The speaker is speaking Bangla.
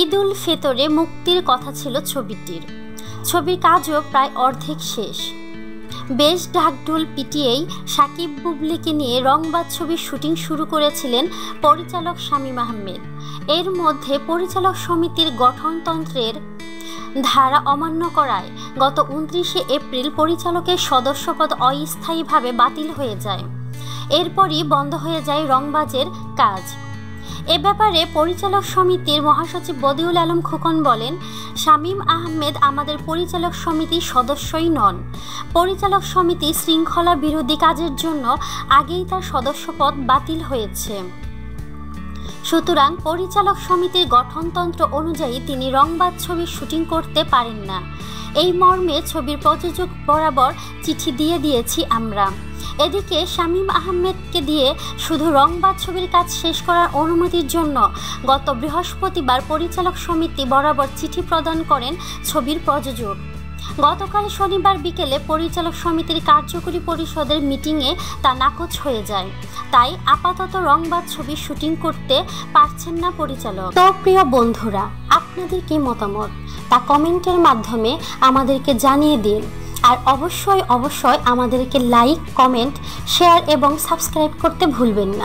ঈদ উল ফিতরে মুক্তির কথা ছিল ছবিটির। ছবির কাজও প্রায় অর্ধেক শেষ। বেশ ঢাকঢোল পিটিয়েই সাকিব বুবলিকে নিয়ে রংবাদ ছবির শুটিং শুরু করেছিলেন পরিচালক শামীম আহমেদ। এর মধ্যে পরিচালক সমিতির গঠনতন্ত্রের ধারা অমান্য করায় গত উনত্রিশে এপ্রিল পরিচালকের সদস্যপদ অস্থায়ীভাবে বাতিল হয়ে যায়। এরপরই বন্ধ হয়ে যায় রংবাজের কাজ। এ ব্যাপারে পরিচালক সমিতির মহাসচিব বদিউল আলম খোকন বলেন, শামীম আহমেদ আমাদের পরিচালক সমিতির সদস্যই নন। পরিচালক সমিতি শৃঙ্খলা বিরোধী কাজের জন্য আগেই তার সদস্যপদ বাতিল হয়েছে। সুতরাং পরিচালক সমিতির গঠনতন্ত্র অনুযায়ী তিনি রংবাদ ছবির শুটিং করতে পারেন না। এই মর্মে ছবির প্রযোজক বরাবর চিঠি দিয়ে দিয়েছি আমরা। এদিকে শামীম আহমেদকে দিয়ে শুধু রংবাদ ছবির কাজ শেষ করার অনুমতির জন্য গত বৃহস্পতিবার পরিচালক সমিতি বরাবর চিঠি প্রদান করেন ছবির প্রযোজক। গতকাল শনিবার বিকেলে পরিচালক সমিতির কার্যকরী পরিষদের মিটিংয়ে তা নাকচ হয়ে যায়। তাই আপাতত রংবাদ ছবি শুটিং করতে পারছেন না পরিচালক। তো প্রিয় বন্ধুরা, আপনাদের কি মতামত? তা কমেন্টের মাধ্যমে আমাদেরকে জানিয়ে দিন। আর অবশ্যই অবশ্যই আমাদেরকে লাইক, কমেন্ট, শেয়ার এবং সাবস্ক্রাইব করতে ভুলবেন না।